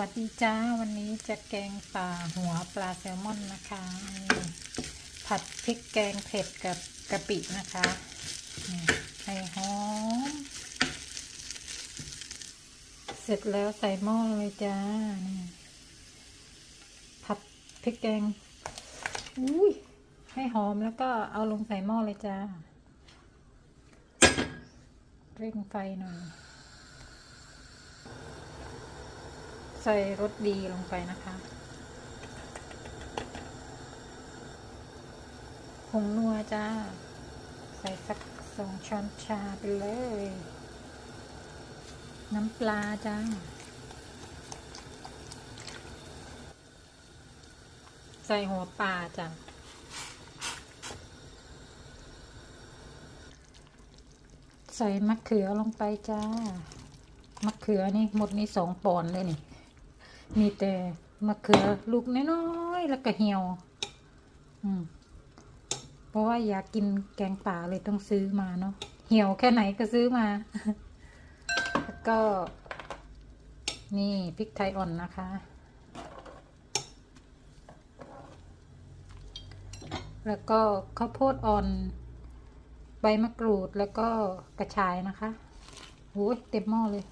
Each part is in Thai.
วัสดีจ้า วันนี้จะแกงป่าหัวปลาแซลมอนนะคะ ผัดพริกแกงเผ็ดกับกะปินะคะนี่ให้หอม เสร็จแล้วใส่หม้อเลยจ้า ผัดพริกแกง อุ้ย ให้หอมแล้วก็เอาลงใส่หม้อเลยจ้า เร่งไฟหน่อย ใส่รสดีลงไปนะคะผงนัวจ้า ใส่สักสองช้อนชาไปเลย น้ำปลาจ้า ใส่หัวปลาจ้ะใส่มะเขือลงไปจ้า มะเขือนี่หมดนี่สองปอนเลยนี่ มีแต่มะเขือลูกน้อยๆแล้วก็เหี่ยว อืม เพราะว่าอยากกินแกงป่าเลยต้องซื้อมาเนาะ เหี่ยวแค่ไหนก็ซื้อมา แล้วก็ นี่พริกไทยอ่อนนะคะ แล้วก็ข้าวโพดอ่อน ใบมะกรูดแล้วก็กระชายนะคะโอ้ยเต็มหม้อเลย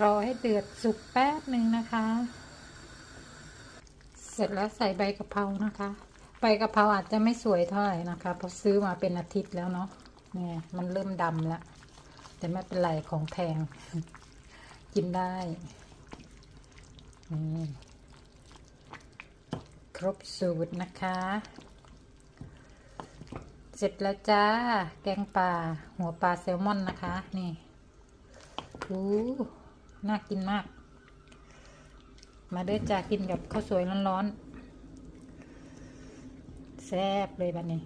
รอให้เดือดสุกแป๊บหนึ่งนะคะ เสร็จแล้วใส่ใบกะเพรานะคะ ใบกะเพราอาจจะไม่สวยเท่าไหร่นะคะเพราะซื้อมาเป็นอาทิตย์แล้วเนาะเนี่ยมันเริ่มดำแล้วแต่ไม่เป็นไรของแพงกินได้นี่ครบสูตรนะคะ เสร็จแล้วจ้า แกงป่าหัวปลาแซลมอนนะคะ นี่อู้ น่ากินมาก มาเด้อจ้ากินกับข้าวสวยร้อนๆแซ่บเลยแบบนี้